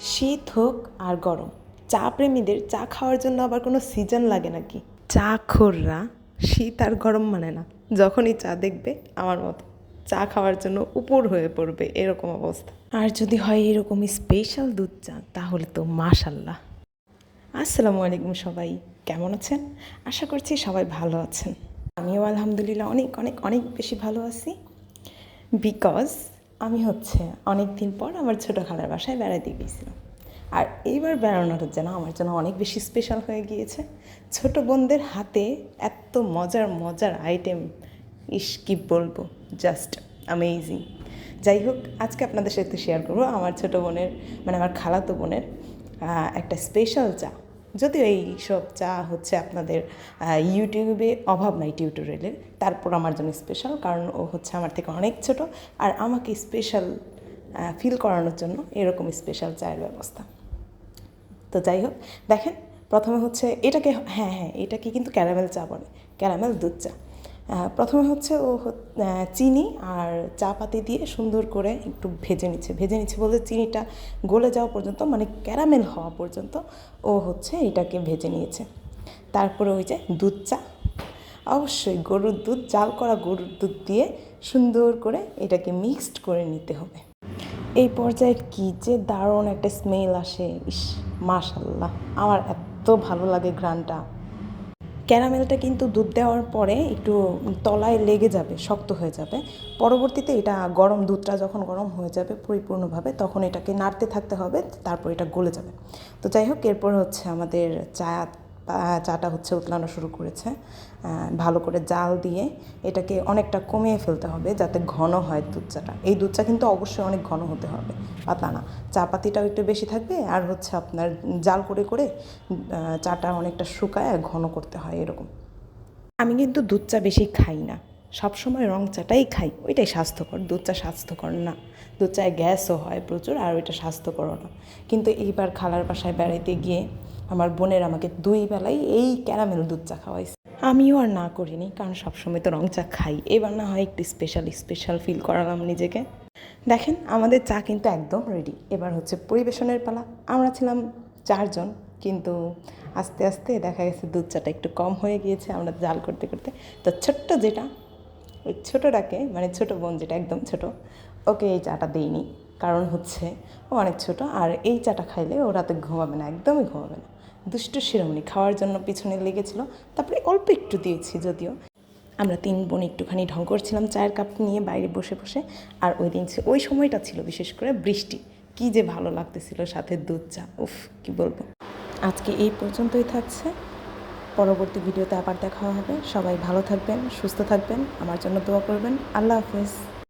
শীত হোক আর গরম। চা প্রেমীদের চা খাওয়ার জন্য আবার কোনো সিজন লাগে নাকি? চা খোররা শীত আর গরম মানে না। যখনই চা দেখবে আমার মতো। চা খাওয়ার জন্য উপর হয়ে পড়বে এরকম অবস্থা। আর যদি হয় এরকম স্পেশাল দুধ চা তাহলে তো মাশাল্লাহ আসসালামু আলাইকুম সবাই কেমন আছেন? আশা করছি সবাই ভালো আছেন। আমিও আলহামদুলিল্লাহ অনেক অনেক অনেক বেশি ভালো আছি। বিকজ আমি হচ্ছে অনেক দিন পর আমার ছোটো খালার বাসায় বেড়াতে গিয়েছিলাম। আর এইবার বেড়ানোটা যেন আমার জন্য অনেক বেশি স্পেশাল হয়ে গিয়েছে। ছোট বোনদের হাতে এত মজার মজার আইটেম ইস, কি বলব জাস্ট অ্যামেজিং যাই হোক, আজকে আপনাদের সাথে শেয়ার করব আমার ছোটো বোনের মানে আমার খালাতো বোনের একটা স্পেশাল চা। যদিও এই সব চা হচ্ছে আপনাদের ইউটিউবে অভাব নাই টিউটোরিয়ালের তারপর আমার জন্য স্পেশাল কারণ ও হচ্ছে আমার থেকে অনেক ছোট। আর আমাকে স্পেশাল ফিল করানোর জন্য এরকম স্পেশাল চায়ের ব্যবস্থা। তো যাই হোক, দেখেন, প্রথমে হচ্ছে এটাকে হ্যাঁ হ্যাঁ এটাকে কিন্তু ক্যারামেল চা বলে। ক্যারামেল দুধ চা। প্রথমে হচ্ছে ও চিনি আর চা পাতি দিয়ে সুন্দর করে একটু ভেজে নিচ্ছে। ভেজে নিচ্ছে বলতে চিনিটা গলে যাওয়া পর্যন্ত মানে ক্যারামেল হওয়া পর্যন্ত ও হচ্ছে এটাকে ভেজে নিয়েছে। তারপরে ওই যে দুধ চা। অবশ্যই গরুর দুধ, জাল করা গরুর দুধ দিয়ে সুন্দর করে এটাকে মিক্সড করে নিতে হবে। এই পর্যায়ে কি যে দারুণ একটা স্মেল আসে, ইস মাশাল্লাহ আমার এত ভালো লাগে ঘ্রাণটা ক্যারামেলটা কিন্তু দুধ দেওয়ার পরে একটু তলায় লেগে যাবে, শক্ত হয়ে যাবে। পরবর্তীতে এটা গরম দুধটা যখন গরম হয়ে যাবে পরিপূর্ণভাবে, তখন এটাকে নাড়তে থাকতে হবে, তারপর এটা গলে যাবে। তো যাই হোক, এরপর হচ্ছে আমাদের চা পা- চাটা হচ্ছে উতলানো শুরু করেছে। ভালো করে জাল দিয়ে এটাকে অনেকটা কমিয়ে ফেলতে হবে যাতে ঘন হয় দুধ চাটা এই দুধ চা কিন্তু অবশ্যই অনেক ঘন হতে হবে পাতা না। চা পাতিটাও একটু বেশি থাকবে আর হচ্ছে আপনার জাল করে করে চাটা অনেকটা শুকায় ঘন করতে হয় এরকম। আমি কিন্তু দুধ চা বেশি খাই না। সবসময় রং চাটাই খাই। ওইটাই স্বাস্থ্যকর। দুধ চা স্বাস্থ্যকর না। দুধ চায় গ্যাসও হয় প্রচুর আর ওইটা স্বাস্থ্যকরও না। কিন্তু এইবার খালার বাসায় বেড়াইতে গিয়ে আমার বোনের আমাকে দুই বেলায় এই ক্যারামেল দুধ চা খাওয়াইছে। আমিও আর না করিনি, কারণ সবসময় তো রং চা খাই। এবার না হয় একটু স্পেশাল স্পেশাল ফিল করালাম নিজেকে। দেখেন, আমাদের চা কিন্তু একদম রেডি এবার হচ্ছে পরিবেশনের পালা। আমরা ছিলাম চারজন, কিন্তু আস্তে আস্তে দেখা গেছে দুধ চাটা একটু কম হয়ে গিয়েছে আমরা জাল করতে করতে। তো ছোট্ট যেটা, ওই ছোটোটাকে মানে ছোটো বোন যেটা, একদম ছোট, ওকে এই চাটা দেইনি। কারণ হচ্ছে ও অনেক ছোট, আর এই চাটা খাইলে ও রাতে ঘুমাবে না, একদমই ঘুমাবে না। দুষ্ট শিরোমণি খাওয়ার জন্য পিছনে লেগেছিল। তারপরে অল্প একটু দিয়েছি যদিও। আমরা তিন বোন একটুখানি ঢং করছিলাম চায়ের কাপ নিয়ে বাইরে বসে বসে। আর ওই দিন ওই সময়টা ছিল বিশেষ করে বৃষ্টি। কি যে ভালো লাগতেছিল সাথে দুধ, চা। উফ, কি বলব। আজকে এই পর্যন্তই থাকছে। পরবর্তী ভিডিওতে আবার দেখা হবে। সবাই ভালো থাকবেন, সুস্থ থাকবেন। আমার জন্য দোয়া করবেন। আল্লাহ হাফেজ।